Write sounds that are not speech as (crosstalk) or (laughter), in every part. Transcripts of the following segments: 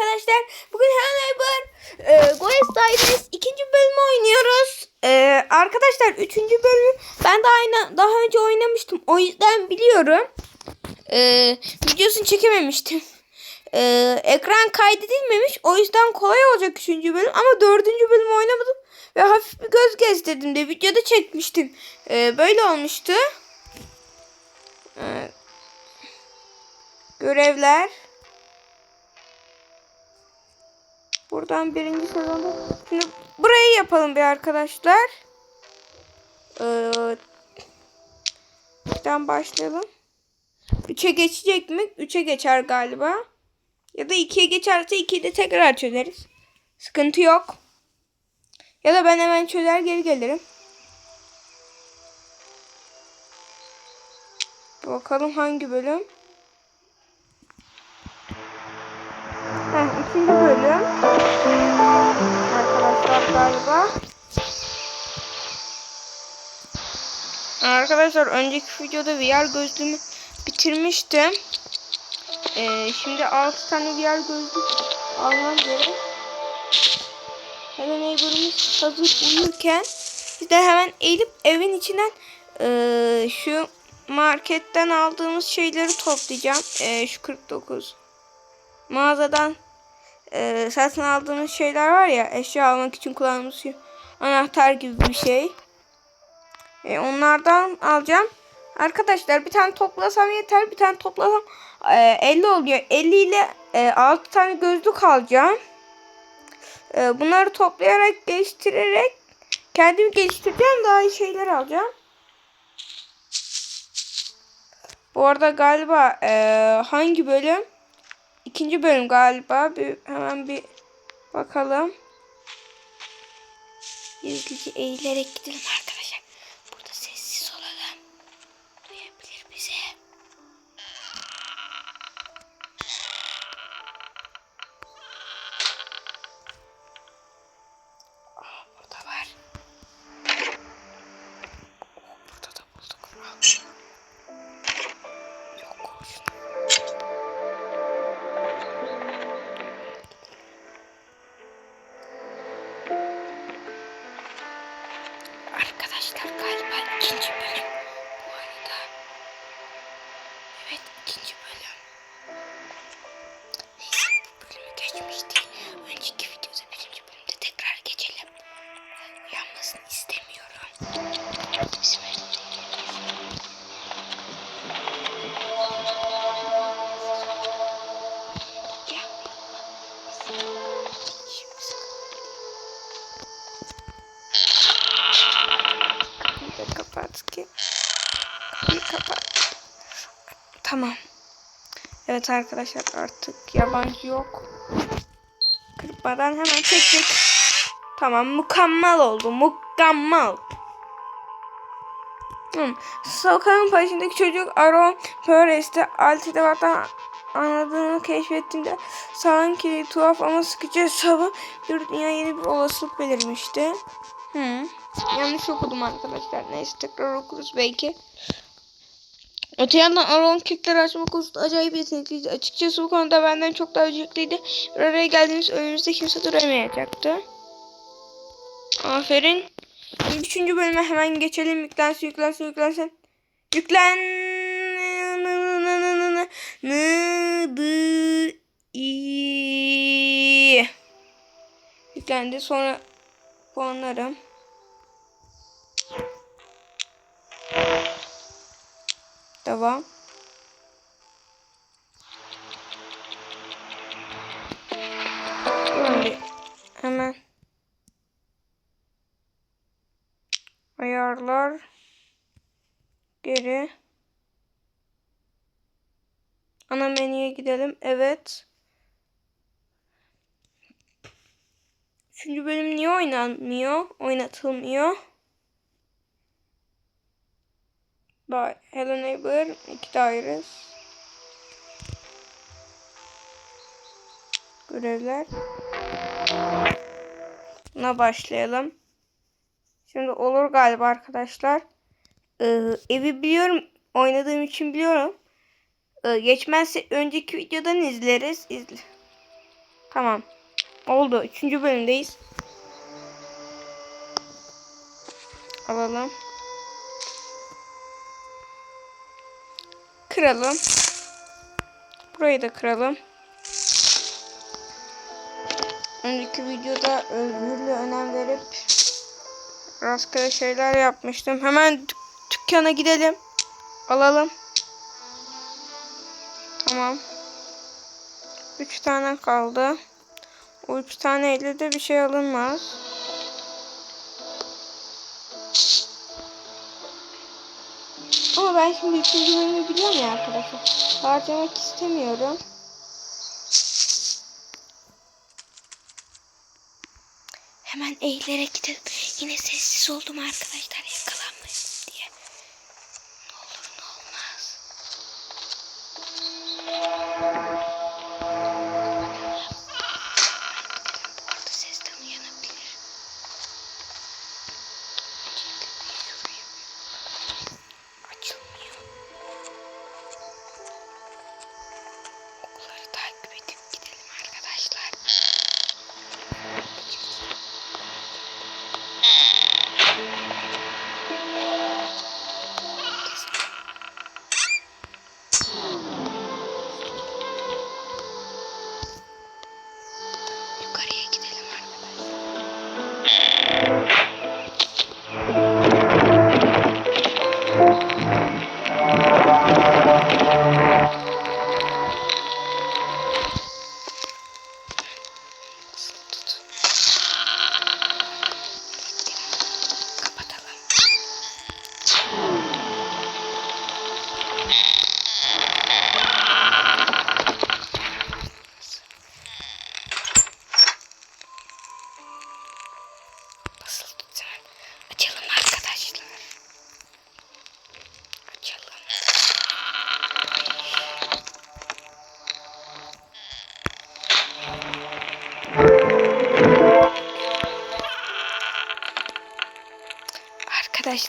arkadaşlar. Bugün Hannibal e, Ghost Diaries ikinci bölümü oynuyoruz. E, arkadaşlar üçüncü bölümü ben de aynı daha önce oynamıştım. O yüzden biliyorum. E, videosunu çekememiştim. E, ekran kaydedilmemiş. O yüzden kolay olacak üçüncü bölüm. Ama dördüncü bölümü oynamadım. Ve hafif bir göz gezdirdim de videoda çekmiştim. E, böyle olmuştu. E, görevler. Buradan birinci sezonda. Şimdi burayı yapalım bir arkadaşlar. Ee, başlayalım. 3'e geçecek mi? 3'e geçer galiba. Ya da 2'ye geçerse 2'yi de tekrar çözeriz. Sıkıntı yok. Ya da ben hemen çözer geri gelirim. Bakalım hangi bölüm. Galiba. Arkadaşlar önceki videoda VR gözlüğümü bitirmiştim. Ee, şimdi 6 tane VR gözlük almam gerek. Hele neighbor'ımız hazır uyurken biz de hemen eğilip evin içinden ee, şu marketten aldığımız şeyleri toplayacağım. Ee, şu 49 mağazadan e, satın aldığımız şeyler var ya eşya almak için kullandığımız şey, anahtar gibi bir şey. E, onlardan alacağım. Arkadaşlar bir tane toplasam yeter. Bir tane toplasam e, 50 oluyor. 50 ile e, 6 tane gözlük alacağım. E, bunları toplayarak geliştirerek kendimi geliştireceğim. Daha iyi şeyler alacağım. Bu arada galiba e, hangi bölüm? İkinci bölüm galiba. Bir, hemen bir bakalım. Gizlice eğilerek gidelim kapat ki. Kapıyı kapat. Tamam. Evet arkadaşlar artık yabancı yok. Kırpmadan hemen çektik. Tamam mükemmel oldu. Mükemmel. Hmm. Sokağın başındaki çocuk Aaron Perez'de Altidevat'tan anladığını keşfettiğimde sanki tuhaf ama sıkıcı hesabı bir dünya yeni bir olasılık belirmişti. Hmm. Yanlış okudum arkadaşlar. Neyse tekrar okuruz belki. Öte yandan Aaron kekleri açma konusunda acayip yetenekliydi. Açıkçası bu konuda benden çok daha becerikliydi. Bir araya geldiğimiz önümüzde kimse duramayacaktı. Aferin. Şimdi üçüncü bölüme hemen geçelim. Yüklensin, yüklensin, yüklensin. Yüklen. Yüklendi. Sonra puanlarım. Devam. Şimdi hemen ayarlar geri ana menüye gidelim. Evet. Üçüncü bölüm niye oynanmıyor? Oynatılmıyor. Bye. Hello neighbor. İki daires. Görevler. Buna başlayalım. Şimdi olur galiba arkadaşlar. Ee, evi biliyorum. Oynadığım için biliyorum. Ee, geçmezse önceki videodan izleriz. İzle. Tamam. Oldu. Üçüncü bölümdeyiz. Alalım. Kıralım. Burayı da kıralım. Önceki videoda özgürlüğe önem verip rastgele şeyler yapmıştım. Hemen dük- dükkana gidelim. Alalım. Tamam. Üç tane kaldı. O üç tane elle de bir şey alınmaz. Ama ben şimdi üçüncü bölümü biliyorum ya arkadaşlar. Harcamak istemiyorum. Hemen eğilere gidelim. Yine sessiz oldum arkadaşlar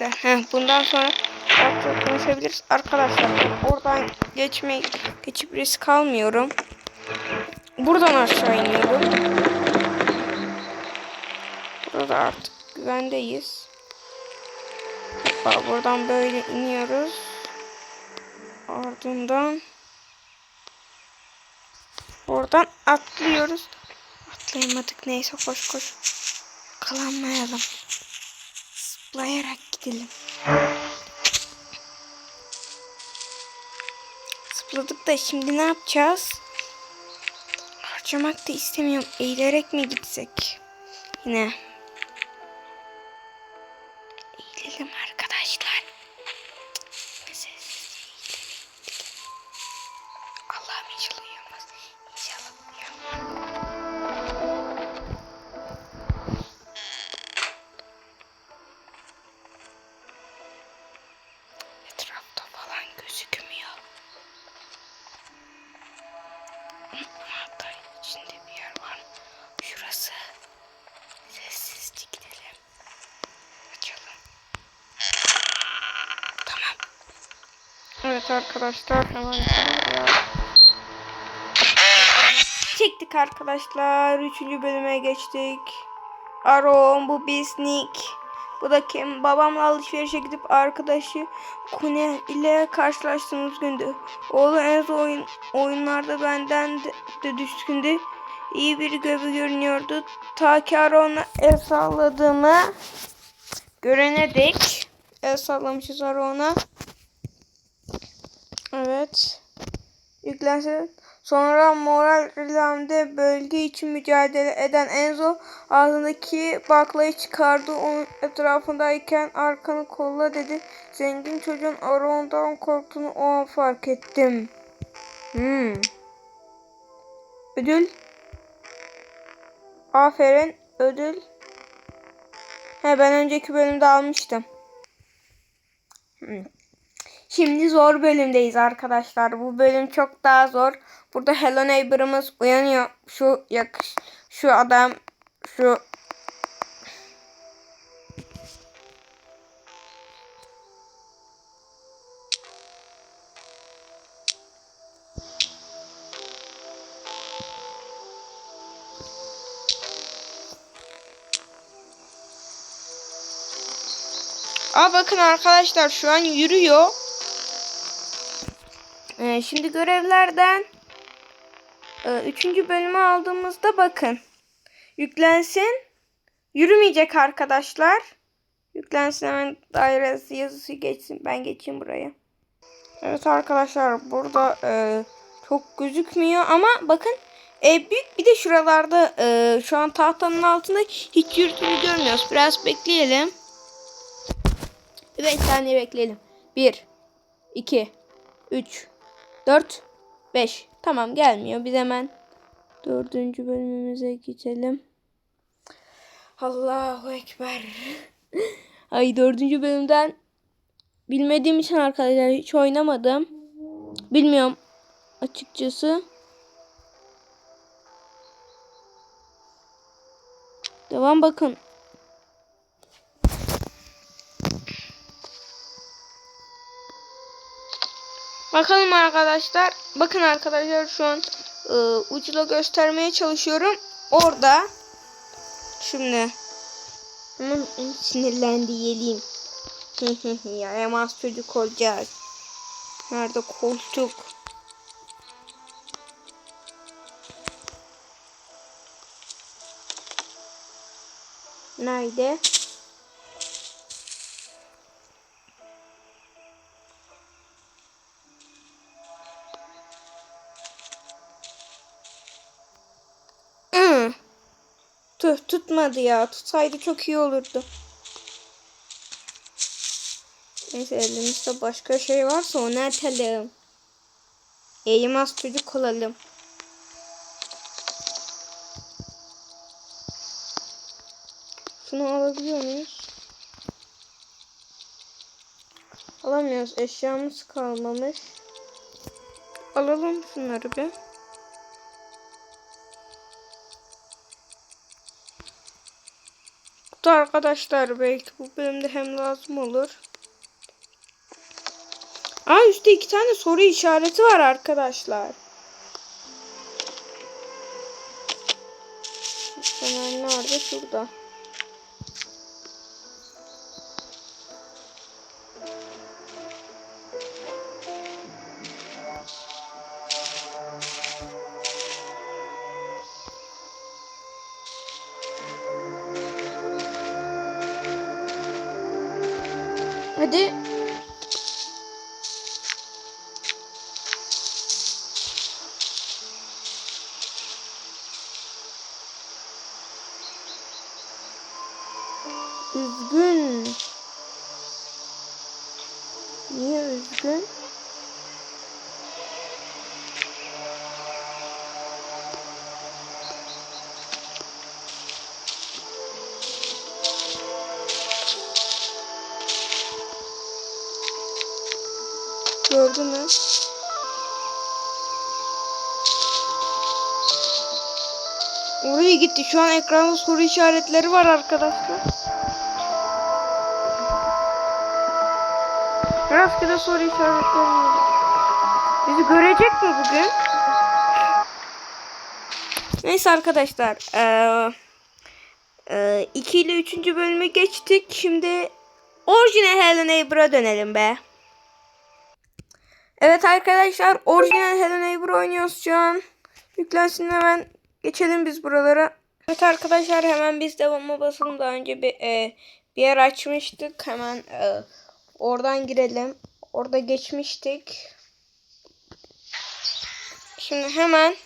Arkadaşlar heh, bundan sonra rahatça konuşabiliriz. Arkadaşlar oradan geçmek geçip risk almıyorum. Buradan aşağı iniyorum. Burada artık güvendeyiz. Bak buradan böyle iniyoruz. Ardından oradan atlıyoruz. Atlayamadık neyse koş koş. Yakalanmayalım. Zıplayarak gidelim. Zıpladık da şimdi ne yapacağız? Harcamak da istemiyorum. Eğilerek mi gitsek? Yine. Evet arkadaşlar hemen. Çektik arkadaşlar. Üçüncü bölüme geçtik. Aron bu Bisnik. Bu da kim? Babamla alışverişe gidip arkadaşı Kune ile karşılaştığımız gündü. Oğlu Enzo oyun, oyunlarda benden de, de düşkündü. İyi bir göbü görünüyordu. Ta ki Aron'la el salladığımı görene dek. El sallamışız Aron'a. Evet. Yüklensin. Sonra moral rilamde bölge için mücadele eden Enzo ağzındaki baklayı çıkardı. Onun etrafındayken arkanı kolla dedi. Zengin çocuğun Aron'dan korktuğunu o an fark ettim. Hmm. Ödül. Aferin. Ödül. He ben önceki bölümde almıştım. Hmm. Şimdi zor bölümdeyiz arkadaşlar. Bu bölüm çok daha zor. Burada Hello Neighbor'ımız uyanıyor. Şu yakış şu adam şu Aa bakın arkadaşlar şu an yürüyor. Ee, şimdi görevlerden e, üçüncü bölümü aldığımızda bakın. Yüklensin. Yürümeyecek arkadaşlar. Yüklensin hemen dairesi yazısı geçsin. Ben geçeyim buraya. Evet arkadaşlar burada e, çok gözükmüyor ama bakın e, büyük bir de şuralarda e, şu an tahtanın altında hiç yürütümü görmüyoruz. Biraz bekleyelim. 5 saniye bekleyelim. 1 2 3 4 5 Tamam gelmiyor. Biz hemen dördüncü bölümümüze geçelim. Allahu Ekber. (laughs) Ay dördüncü bölümden bilmediğim için arkadaşlar hiç oynamadım. Bilmiyorum açıkçası. Devam bakın. Bakalım arkadaşlar. Bakın arkadaşlar şu an e, ucuyla göstermeye çalışıyorum. Orada. Şimdi. Onu sinirlendi yeleyim. (laughs) ya yamaz çocuk olacağız. Nerede koltuk? Nerede? Tüh tutmadı ya. Tutsaydı çok iyi olurdu. Neyse elimizde başka şey varsa onu atalım. Eğilmez çocuk olalım. Şunu alabiliyor muyuz? Alamıyoruz. Eşyamız kalmamış. Alalım şunları bir. Kutu arkadaşlar belki bu bölümde hem lazım olur. Aa üstte iki tane soru işareti var arkadaşlar. Hemen nerede? Şurada. Gitti. Şu an ekranda soru işaretleri var arkadaşlar. Rastgele soru işaretleri var. Bizi görecek mi bugün? Neyse arkadaşlar. Eee e, 2 ile 3. bölümü geçtik. Şimdi orijinal Hello Neighbor'a dönelim be. Evet arkadaşlar orijinal Hello Neighbor oynuyoruz şu an. Yüklensin hemen geçelim biz buralara. Evet arkadaşlar hemen biz devamına basalım. Daha önce bir e, bir yer açmıştık. Hemen e, oradan girelim. Orada geçmiştik. Şimdi hemen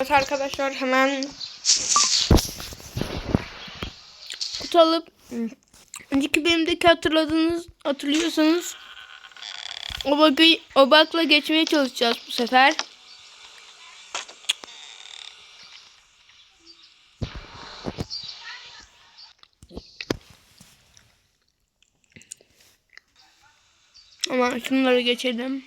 Evet arkadaşlar hemen kutu alıp önceki bölümdeki hatırladığınız hatırlıyorsanız o bakı bakla geçmeye çalışacağız bu sefer. Şunları geçelim.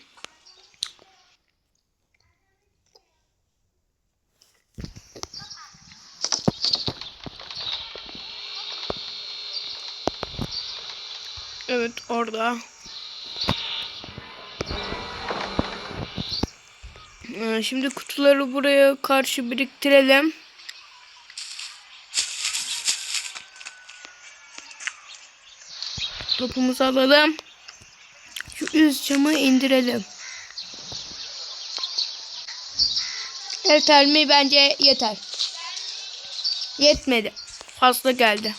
Evet orada. Ee, Şimdi kutuları buraya karşı biriktirelim. topumuzu alalım. Şu üst camı indirelim. Yeter mi? Bence yeter. Yetmedi. Fazla geldi.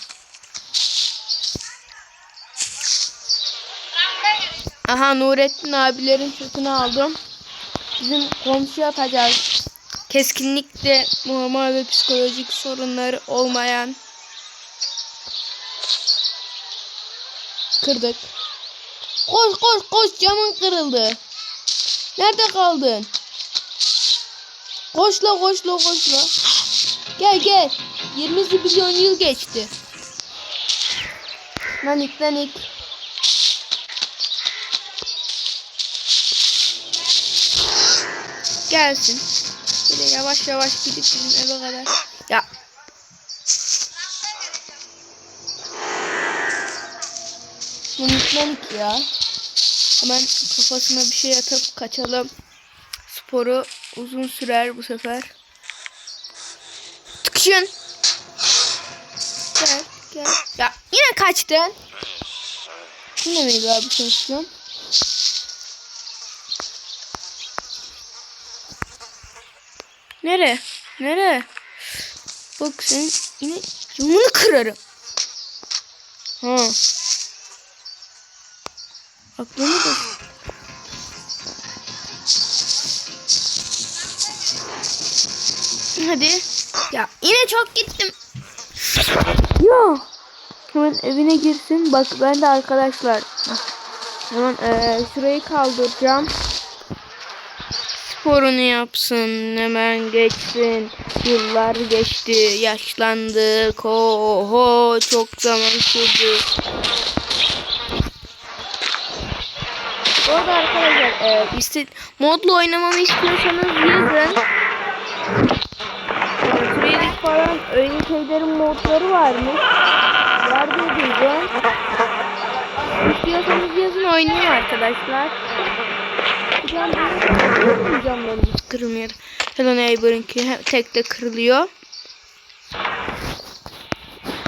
Aha Nurettin abilerin sütünü aldım. Bizim komşu atacağız. Keskinlikle normal ve psikolojik sorunları olmayan. Kırdık. Koş koş koş camın kırıldı. Nerede kaldın? Koşla koşla koşla. Gel gel. 20 milyon yıl geçti. Nanik nanik. Gelsin. Böyle yavaş yavaş gidip bizim eve kadar. Ya. Nanik ya. Hemen kafasına bir şey atıp kaçalım. Sporu uzun sürer bu sefer. Tıkışın. Gel gel. Ya yine kaçtın. Yine miydi abi çalışıyorum? Nere? Nere? Bak sen yine camını kırarım. Ha. Aklını da... Hadi. Ya yine çok gittim. Ya. Hemen evine girsin. Bak ben de arkadaşlar. Hemen eee, şurayı kaldıracağım. Sporunu yapsın. Hemen geçsin. Yıllar geçti. Yaşlandık. Oho çok zaman sürdü. Bu arada arkadaşlar e, iste, modlu oynamamı istiyorsanız yazın. Kredi falan öyle şeylerin modları varmış. Var diye duydum. İstiyorsanız yazın oynayayım arkadaşlar. Hocam benim camlarımız kırılmıyor. Hello Neighbor'ınki tek de kırılıyor.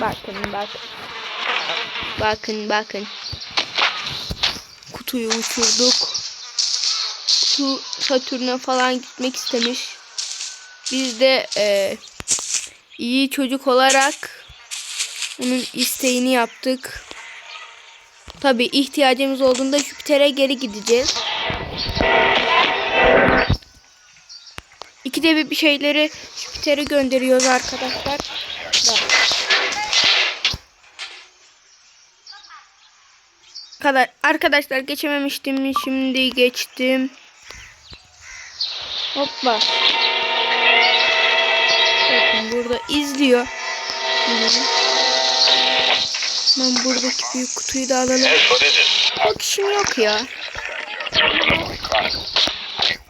Bakın bakın. Bakın bakın kutuyu uçurduk. Kutu Satürn'e falan gitmek istemiş. Biz de e, iyi çocuk olarak onun isteğini yaptık. Tabi ihtiyacımız olduğunda Jüpiter'e geri gideceğiz. İkide bir bir şeyleri Jüpiter'e gönderiyoruz arkadaşlar. Kadar arkadaşlar geçememiştim şimdi geçtim. Hoppa. Bakın burada izliyor. Ben buradaki büyük kutuyu da alalım. Çok işim yok ya.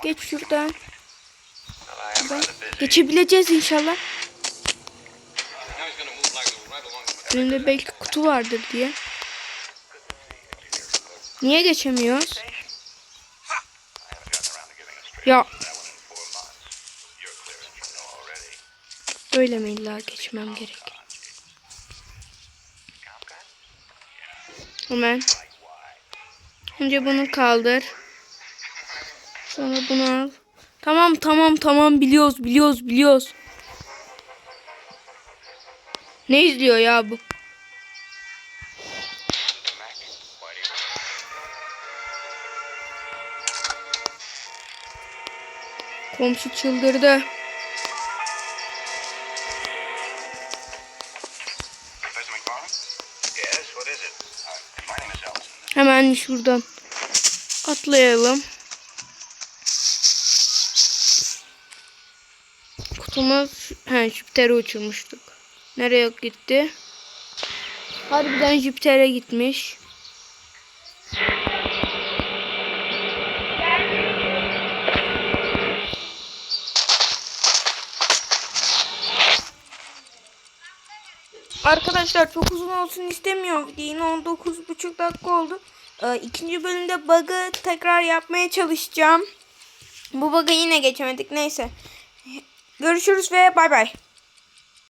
Geç şuradan. Buradan geçebileceğiz inşallah. Önümde belki kutu vardır diye Niye geçemiyoruz? Ya. Öyle mi illa geçmem gerek? Hemen. Önce bunu kaldır. Sonra bunu al. Tamam tamam tamam biliyoruz biliyoruz biliyoruz. Ne izliyor ya bu? İs Ellison. Hemen şuradan atlayalım. Kutumuz he, Jüpiter'e uçurmuştuk. Nereye gitti? Harbiden Jüpiter'e gitmiş. Arkadaşlar çok uzun olsun istemiyorum. Yine 19,5 dakika oldu. Ee, ikinci bölümde bug'ı tekrar yapmaya çalışacağım. Bu bug'ı yine geçemedik. Neyse. Görüşürüz ve bay bay.